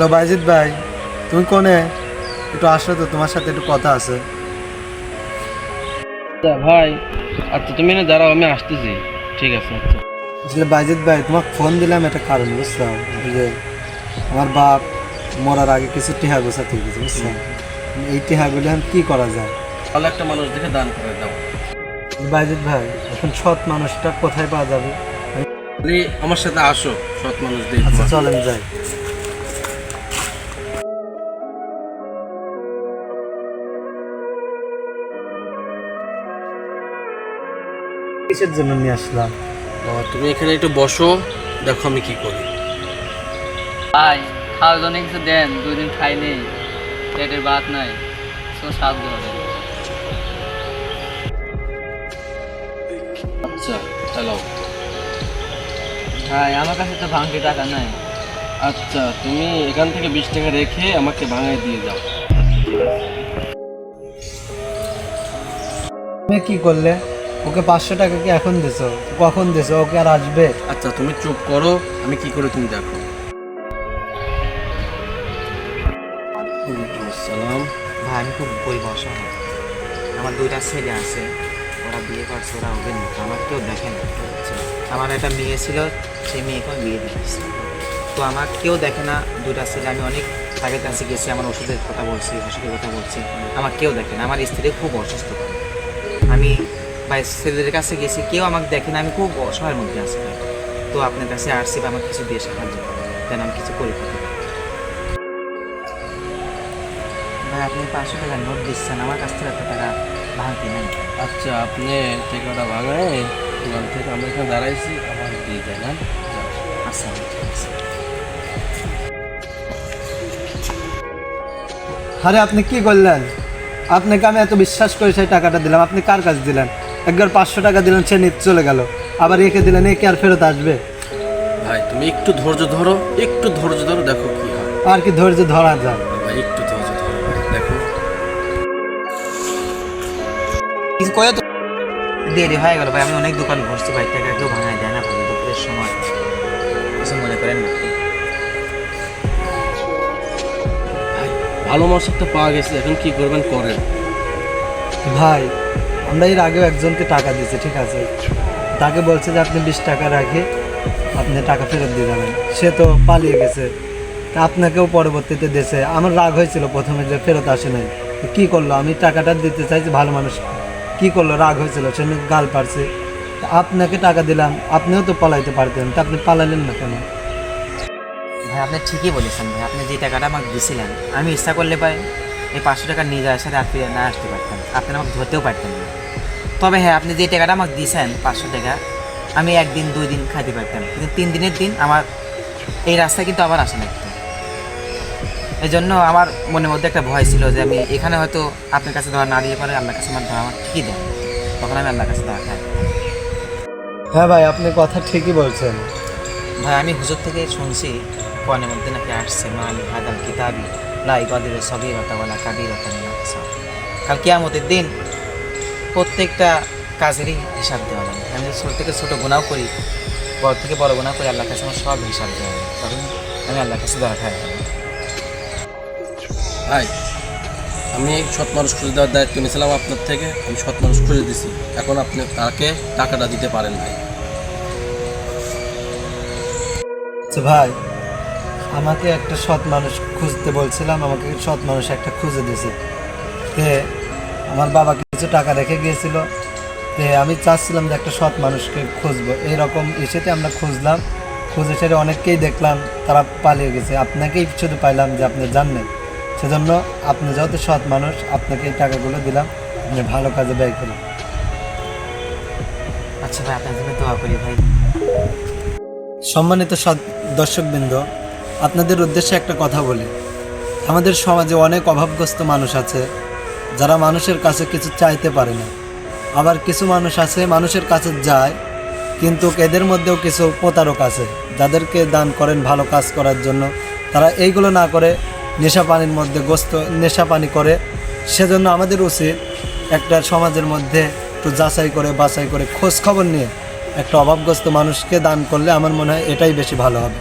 Hello বাইজিৎ ভাই তুমি কোনে? একটু আসো তো তোমার সাথে একটু কথা আছে। আচ্ছা ভাই আচ্ছা তুমি না দাঁড়াও আমি আসতেছি। ঠিক আছে আচ্ছা। আসলে বাইজিৎ ভাই তোমাকে ফোন দিলাম একটা কারণ বুঝলাম যে আমার বাপ মরার আগে কিছু টিহা গোছাতে গেছে বুঝলাম এই টিহাগুলো এখন কি করা যায়? ভালো একটা মানুষ দেখে দান করে দাও। বাইজিৎ ভাই এখন সৎ মানুষটা কোথায় পাওয়া যাবে? আমার সাথে আসো সৎ মানুষ দিয়ে আচ্ছা চলেন যাই। কিসের জন্য নিয়ে আসলাম ও, তুমি এখানে একটু বসো দেখো আমি কি করি। ভাই খাওয়ার জন্য কিছু দেন দুই দিন খাই নেই। পেটের ভাত নাই তো আচ্ছা চালাও ভাই আমার কাছে তো ভাঙতি টাকা নাই। আচ্ছা তুমি এখান থেকে বিশ টাকা রেখে আমাকে ভাঙায় দিয়ে যাও। তুমি কি করলে? ওকে পাঁচশো টাকা কি এখন দিছো? কখন দিছো? ওকে আর আসবে? আচ্ছা তুমি চুপ করো আমি কি করে তুমি দেখো। সালাম ভাই আমি খুব গরিব অসহায় আমার দুইটা ছেলে আছে। ওরা বিয়ে করছে ওরা ওদের মতো আমার কেউ দেখে না। আমার একটা মেয়ে ছিল সেই মেয়েকে আমি বিয়ে দিয়েছি। তো আমার কেউ দেখে না দুইটা ছেলে। আমি অনেক তাদের কাছে গেছি আমার ওষুধের কথা বলছি ওষুধের কথা বলছি। আমার কেউ দেখে না। আমার স্ত্রী খুব অসুস্থ। আমি ভাই ছেলেদের কাছে গেছি কেউ আমাকে দেখে না আমি খুব অসহায়ের মধ্যে আছি। তো আপনার কাছে আসছি বা আমার কিছু দিয়ে সাহায্য যেন আমি কিছু করে থাকি। ভাই আপনি পাঁচশো টাকা নোট দিচ্ছেন আমার কাছ থেকে এত টাকা ভাঙতি নেই। আচ্ছা আপনি টাকাটা ভাঙায় ওখান থেকে আমরা এখানে দাঁড়াইছি আমার দিয়ে যায় না আচ্ছা আরে আপনি কি করলেন? আপনাকে আমি এত বিশ্বাস করে সেই টাকাটা দিলাম আপনি কার কাছে দিলেন? একবার পাঁচশো টাকা দিলেন সে নিতে চলে গেল। আবার একে দিলেন একে আর ফেরত আসবে। ভাই তুমি একটু ধৈর্য ধরো একটু ধৈর্য ধরো দেখো কি হয়। আর কি ধৈর্য ধরা যায়। ভাই একটু ধৈর্য ধরো দেখো। করে তো দেরি হয়ে গেল ভাই আমি অনেক দোকান ঘুরছি ভাই টাকা কেউ ভাঙায় দেয় না ভাই দুপুরের সময়। কিছু মনে করেন না। ভাই ভালো মানুষ একটা পাওয়া গেছে এখন কি করবেন করেন। ভাই আমরা এর আগেও একজনকে টাকা দিয়েছি, ঠিক আছে? তাকে বলছে যে আপনি বিশ টাকা রাখে আপনি টাকা ফেরত দিয়ে যাবেন। সে তো পালিয়ে গেছে। তা আপনাকেও পরবর্তীতে দিয়েছে আমার রাগ হয়েছিল প্রথমে যে ফেরত আসে নাই। কী করল? আমি টাকাটা দিতে চাইছি ভালো মানুষ। কী করল? রাগ হয়েছিল, সে গাল পারছে আপনাকে টাকা দিলাম, আপনিও তো পালাইতে পারতেন। তা আপনি পালালেন না কেন? ভাই, আপনি ঠিকই বলেছেন ভাই। আপনি যে টাকাটা আমাকে দিয়েছিলেন আমি ইচ্ছা করলে ভাই এই পাঁচশো টাকা নিয়ে যাওয়ার সাথে আপনি না আসতে পারতাম আপনি আমাকে ধরতেও পারতেন না। তবে হ্যাঁ আপনি যে টাকাটা আমাকে দিয়েছেন পাঁচশো টাকা আমি একদিন দুই দিন খাইতে পারতাম। কিন্তু তিন দিনের দিন আমার এই রাস্তায় কিন্তু আবার আসে না এই জন্য আমার মনের মধ্যে একটা ভয় ছিল যে আমি এখানে হয়তো আপনার কাছে ধরা না দিয়ে পারে আল্লাহর কাছে আমার ধরা আমার ঠিকই দেন। তখন আমি আল্লাহর কাছে ধরা খাই। হ্যাঁ ভাই আপনি কথা ঠিকই বলছেন। ভাই আমি হুজুর থেকে শুনছি কোরআনের মধ্যে নাকি আসছে মালি হাদাল কিতাবি লাই গদের সগিরতা ওয়ালা কাবিরতা মিনাকসা কাল কিয়ামতের দিন প্রত্যেকটা কাজেরই হিসাব দেওয়া হবে আমি ছোট থেকে ছোট গুণাও করি বড় থেকে বড় গুণাও করি আল্লাহর কাছে আমার সব হিসাব দেওয়া হবে তখন আমি আল্লাহর কাছে ধরা খাই। ভাই আমি সৎ মানুষ খুঁজে দেওয়ার দায়িত্ব নিয়েছিলাম আপনার থেকে আমি সৎ মানুষ খুঁজে দিছি। এখন আপনি তাকে টাকাটা দিতে পারেন ভাই আচ্ছা ভাই আমাকে একটা সৎ মানুষ খুঁজতে বলছিলাম আমাকে সৎ মানুষ একটা খুঁজে দিয়েছে। আমার বাবা কিছু টাকা রেখে গিয়েছিল। তে আমি চাচ্ছিলাম যে একটা সৎ মানুষকে খুঁজবো। এইরকম এসেতে আমরা খুঁজলাম। খুঁজে সেরে অনেককেই দেখলাম তারা পালিয়ে গেছে। আপনাকেই শুধু পাইলাম যে আপনি জানলেন। সেজন্য আপনি যেহেতু সৎ মানুষ আপনাকে এই টাকাগুলো দিলাম। আপনি ভালো কাজে ব্যয় করুন। আচ্ছা ভাই আপনার জন্য দোয়া করি ভাই। সম্মানিত দর্শকবৃন্দ আপনাদের উদ্দেশ্যে একটা কথা বলি। আমাদের সমাজে অনেক অভাবগ্রস্ত মানুষ আছে। যারা মানুষের কাছে কিছু চাইতে পারে না। আবার কিছু মানুষ আছে, মানুষের কাছে যায়, কিন্তু এদের মধ্যেও কিছু প্রতারক আছে, যাদেরকে দান করেন ভালো কাজ করার জন্য। তারা এইগুলো না করে নেশা পানির মধ্যে গ্রস্ত নেশা পানি করে। সেজন্য আমাদের উচিত একটা সমাজের মধ্যে একটু যাচাই করে, বাছাই করে খোঁজ খবর নিয়ে একটা অভাবগ্রস্ত মানুষকে দান করলে আমার মনে হয় এটাই বেশি ভালো হবে।